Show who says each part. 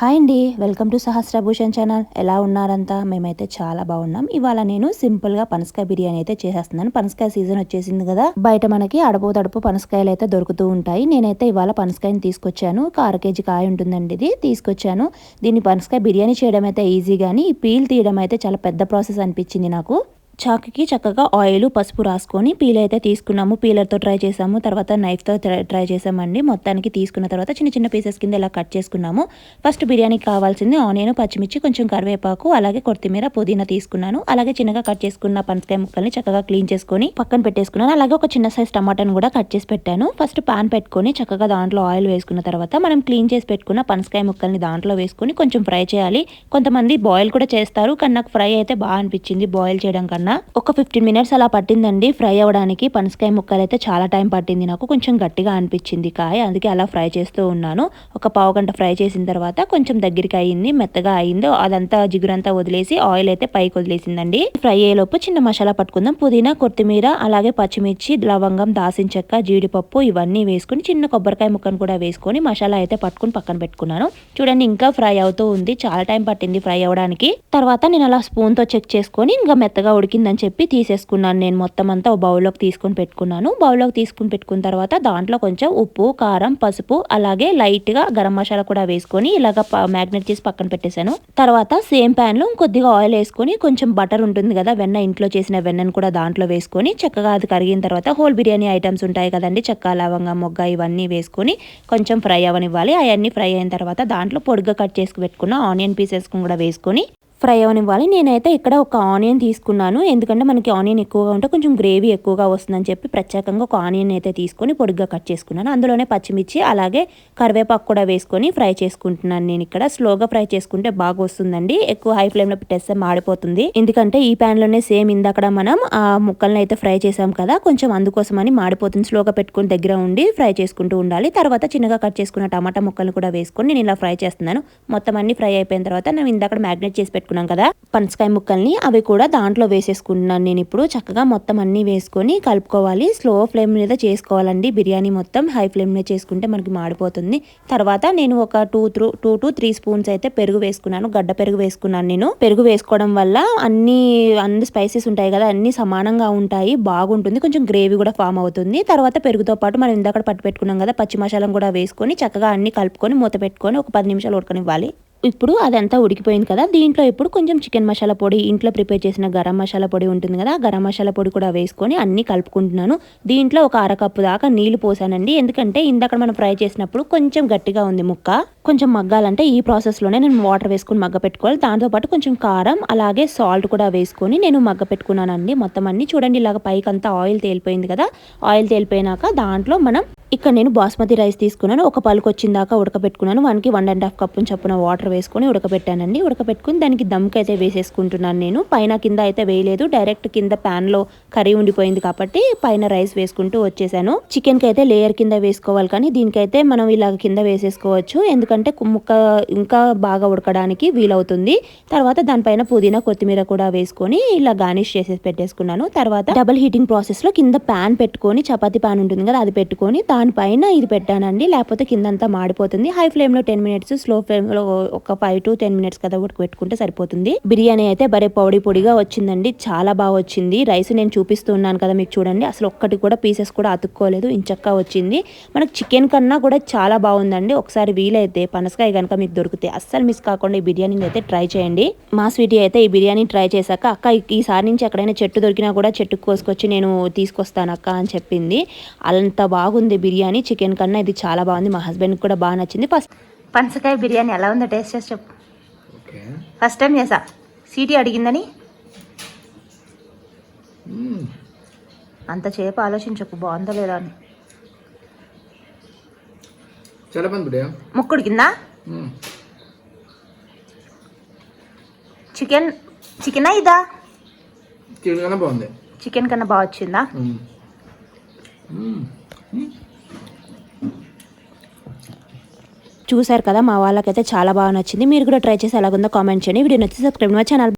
Speaker 1: Hi అండి welcome to సహస్రభూషణ్ channel. ఎలా ఉన్నారంతా? మేమైతే చాలా బాగున్నాం. ఇవాళ నేను సింపుల్గా పనసకాయ బిర్యానీ అయితే చేసేస్తున్నాను. పనసకాయ సీజన్ వచ్చేసింది కదా బయట మనకి అడపు తడుపు పనసకాయలు అయితే దొరుకుతూ ఉంటాయి. నేనైతే ఇవాళ పనసకాయని తీసుకొచ్చాను. ఒక అర కేజీ కాయ ఉంటుందండి ఇది తీసుకొచ్చాను. దీన్ని పనసకాయ బిర్యానీ చేయడం అయితే ఈజీ కానీ ఈ పీల్ తీయడం అయితే చాలా పెద్ద ప్రాసెస్ అనిపించింది నాకు. చాకుకి చక్కగా ఆయిల్ పసుపు రాసుకొని పీల్ అయితే తీసుకున్నాము. పీలర్తో ట్రై చేసాము. తర్వాత నైఫ్తో ట్రై చేసామండి. మొత్తానికి తీసుకున్న తర్వాత చిన్న చిన్న పీసెస్ కింద ఇలా కట్ చేసుకున్నాము. ఫస్ట్ బిర్యానీకి కావాల్సింది ఆనియన్ పచ్చిమిర్చి కొంచెం కరివేపాకు అలాగే కొత్తిమీర పుదీనా తీసుకున్నాను. అలాగే చిన్నగా కట్ చేసుకున్న పనసకాయ ముక్కల్ని చక్కగా క్లీన్ చేసుకొని పక్కన పెట్టేసుకున్నాను. అలాగే ఒక చిన్న సైజ్ టమాటాను కూడా కట్ చేసి పెట్టాను. ఫస్ట్ పాన్ పెట్టుకొని చక్కగా దాంట్లో ఆయిల్ వేసుకున్న తర్వాత మనం క్లీన్ చేసి పెట్టుకున్న పనసకాయ ముక్కల్ని దాంట్లో వేసుకొని కొంచెం ఫ్రై చేయాలి. కొంతమంది బాయిల్ కూడా చేస్తారు. కానీ నాకు ఫ్రై అయితే బాగా అనిపించింది బాయిల్ చేయడం కన్నా. కన్నా ఒక ఫిఫ్టీన్ మినిట్స్ అలా పట్టిందండి. ఫ్రై అవ్వడానికి పనసకాయ ముక్కలు అయితే చాలా టైం పట్టింది నాకు. కొంచెం గట్టిగా అనిపించింది కాయ. అందుకే అలా ఫ్రై చేస్తూ ఉన్నాను. ఒక పావు గంట ఫ్రై చేసిన తర్వాత కొంచెం దగ్గరికి అయింది. మెత్తగా అయిందో అదంతా జిగురంతా వదిలేసి ఆయిల్ అయితే పైకి వదిలేసిందండి. ఫ్రై అయ్యేలోపు చిన్న మసాలా పట్టుకుందాం. పుదీనా కొత్తిమీర అలాగే పచ్చిమిర్చి లవంగం దాసిన చెక్క జీడిపప్పు ఇవన్నీ వేసుకుని చిన్న కొబ్బరికాయ ముక్కను కూడా వేసుకొని మసాలా అయితే పట్టుకుని పక్కన పెట్టుకున్నాను. చూడండి ఇంకా ఫ్రై అవుతూ ఉంది. చాలా టైం పట్టింది ఫ్రై అవ్వడానికి. తర్వాత నేను అలా స్పూన్తో చెక్ చేసుకొని ఇంకా మెత్తగా ఉడికి ఉడికిందని చెప్పి తీసేసుకున్నాను. నేను మొత్తం అంతా ఒక బౌల్లోకి తీసుకొని పెట్టుకున్నాను. బౌల్లోకి తీసుకుని పెట్టుకున్న తర్వాత దాంట్లో కొంచెం ఉప్పు కారం పసుపు అలాగే లైట్గా గరం మసాలా కూడా వేసుకొని ఇలాగ మ్యాగ్నెట్ చేసి పక్కన పెట్టేశాను. తర్వాత సేమ్ ప్యాన్లో కొద్దిగా ఆయిల్ వేసుకొని కొంచెం బటర్ ఉంటుంది కదా వెన్న ఇంట్లో చేసిన వెన్నను కూడా దాంట్లో వేసుకొని చక్కగా అది కరిగిన తర్వాత హోల్ బిర్యానీ ఐటమ్స్ ఉంటాయి కదండి చెక్క లవంగ మొగ్గ ఇవన్నీ వేసుకొని కొంచెం ఫ్రై అవనివ్వాలి. అవన్నీ ఫ్రై అయిన తర్వాత దాంట్లో పొడిగా కట్ చేసుకు పెట్టుకున్న ఆనియన్ పీసెస్ కూడా వేసుకొని ఫ్రై అవనివ్వాలి నేనైతే ఇక్కడ ఒక ఆనియన్ తీసుకున్నాను. ఎందుకంటే మనకి ఆనియన్ ఎక్కువగా ఉంటే కొంచెం గ్రేవీ ఎక్కువగా వస్తుందని చెప్పి ప్రత్యేకంగా ఒక ఆనియన్ అయితే తీసుకొని పొడిగ్గా కట్ చేసుకున్నాను. అందులోనే పచ్చిమిర్చి అలాగే కరివేపాకు కూడా వేసుకొని ఫ్రై చేసుకుంటున్నాను నేను ఇక్కడ. స్లోగా ఫ్రై చేసుకుంటే బాగా వస్తుందండి. ఎక్కువ హై ఫ్లేమ్లో పెట్టేస్తే మాడిపోతుంది. ఎందుకంటే ఈ ప్యాన్లోనే సేమ్ ఇందక్కడ మనం ఆ ముక్కల్ని అయితే ఫ్రై చేసాం కదా కొంచెం అందుకోసమని మాడిపోతుంది. స్లోగా పెట్టుకుని దగ్గర ఉండి ఫ్రై చేసుకుంటూ ఉండాలి. తర్వాత చిన్నగా కట్ చేసుకున్న టమాటా ముక్కల్ని కూడా వేసుకొని నేను ఇలా ఫ్రై చేస్తున్నాను. మొత్తం అన్ని ఫ్రై అయిపోయిన తర్వాత నేను ఇందాక మ్యాగ్నేట్ చేసి పెట్టుకున్నాం కదా పనసకాయ ముక్కల్ని అవి కూడా దాంట్లో వేసేసుకుంటున్నాను నేను ఇప్పుడు. చక్కగా మొత్తం అన్ని వేసుకొని కలుపుకోవాలి. స్లో ఫ్లేమ్ మీద చేసుకోవాలండి. బిర్యానీ మొత్తం హై ఫ్లేమ్ చేసుకుంటే మనకి మాడిపోతుంది. తర్వాత నేను ఒక two three two to three spoons అయితే పెరుగు వేసుకున్నాను. గడ్డ పెరుగు వేసుకున్నాను నేను. పెరుగు వేసుకోవడం వల్ల అన్ని అన్ని స్పైసెస్ ఉంటాయి కదా అన్ని సమానంగా ఉంటాయి. బాగుంటుంది. కొంచెం గ్రేవీ కూడా ఫామ్ అవుతుంది. తర్వాత పెరుగుతో పాటు మనం ఇందాక పట్టు పెట్టుకున్నాం కదా పచ్చి మసాలా కూడా వేసుకొని చక్కగా అన్ని కలుపుకొని మూత పెట్టుకొని ఒక పది నిమిషాలు ఉడకనివ్వాలి. ఇప్పుడు అదంతా ఉడికిపోయింది కదా. దీంట్లో ఇప్పుడు కొంచెం చికెన్ మసాలా పొడి ఇంట్లో ప్రిపేర్ చేసిన గరం మసాలా పొడి ఉంటుంది కదా. గరం మసాలా పొడి కూడా వేసుకొని అన్ని కలుపుకుంటున్నాను. దీంట్లో ఒక అరకప్పు దాకా నీళ్ళు పోసానండి. ఎందుకంటే ఇందాక మనం ఫ్రై చేసినప్పుడు కొంచెం గట్టిగా ఉంది ముక్క. కొంచెం మగ్గాలంటే ఈ ప్రాసెస్లోనే నేను వాటర్ వేసుకుని మగ్గ పెట్టుకోవాలి. దాంతోపాటు కొంచెం కారం అలాగే సాల్ట్ కూడా వేసుకొని నేను మగ్గ పెట్టుకున్నానండి. మొత్తం అన్ని చూడండి ఇలాగ పైకి అంతా ఆయిల్ తేలిపోయింది కదా. ఆయిల్ తేలిపోయినాక దాంట్లో మనం ఇక్కడ నేను బాస్మతి రైస్ తీసుకున్నాను. ఒక పలుకు వచ్చిన దాకా ఉడకబెట్టుకున్నాను. వానికి వన్ అండ్ హాఫ్ కప్పు చొప్పున వాటర్ వేసుకొని ఉడకబెట్టానండి. ఉడకబెట్టుకుని దానికి దమ్కి అయితే వేసేసుకుంటున్నాను నేను. పైన కింద అయితే వేయలేదు. డైరెక్ట్ కింద ప్యాన్లో కర్రీ ఉండిపోయింది కాబట్టి పైన రైస్ వేసుకుంటూ వచ్చేసాను. చికెన్కి అయితే లేయర్ కింద వేసుకోవాలి కానీ దీనికైతే మనం ఇలా కింద వేసేసుకోవచ్చు. ఎందుకంటే ముక్క ఇంకా బాగా ఉడకడానికి వీలవుతుంది. తర్వాత దానిపైన పుదీనా కొత్తిమీర కూడా వేసుకొని ఇలా గార్నిష్ చేసేసి పెట్టేసుకున్నాను. తర్వాత డబల్ హీటింగ్ ప్రాసెస్లో కింద ప్యాన్ పెట్టుకొని చపాతీ ప్యాన్ ఉంటుంది కదా అది పెట్టుకొని దానిపైన ఇది పెట్టానండి. లేకపోతే కిందంతా మాడిపోతుంది. హై ఫ్లేమ్లో టెన్ మినిట్స్ స్లో ఫ్లేమ్లో ఒక ఫైవ్ టు టెన్ మినిట్స్ కదా ఒకటి పెట్టుకుంటే సరిపోతుంది. బిర్యానీ అయితే బరే పొడి పొడిగా వచ్చిందండి. చాలా బాగా వచ్చింది. రైస్ నేను చూపిస్తున్నాను కదా మీకు చూడండి. అసలు ఒక్కటి కూడా పీసెస్ కూడా అతుక్కోలేదు. ఇంచక్క వచ్చింది. మనకు చికెన్ కన్నా కూడా చాలా బాగుందండి. ఒకసారి వీలైతే పనసకాయ కనుక మీకు దొరికితే అస్సలు మిస్ కాకుండా ఈ బిర్యానీని అయితే ట్రై చేయండి. మా స్వీటీ అయితే ఈ బిర్యానీ ట్రై చేశాక అక్క ఈసారి నుంచి ఎక్కడైనా చెట్టు దొరికినా కూడా చెట్టుకు కోసుకొచ్చి నేను తీసుకొస్తాను అక్క అని చెప్పింది. అంత బాగుంది బిర్యానీ. చికెన్ కన్నా ఇది చాలా బాగుంది. మా హస్బెండ్కి కూడా బాగా నచ్చింది. ఫస్ట్ పనసకాయ బిర్యానీ ఎలా ఉందో టేస్ట్ చేసి చెప్పు. ఫస్ట్ టైం చేసా. సీటీ అడిగిందని. అంత చేపు ఆలోచించకు బాగుందో లేదా అని. ముక్కుడు కింద చికెన్ చికెనా ఇదా?
Speaker 2: చికెన్ కన్నా బాగుంది.
Speaker 1: చికెన్ కన్నా బాగా వచ్చిందా? చూసారు కదా మా వాళ్ళకైతే చాలా బాగా నచ్చింది. మీరు కూడా ట్రై చేసి ఎలాగుందో కామెంట్ చేయండి. వీడియో నచ్చి సబ్స్క్రైబ్ మై ఛానల్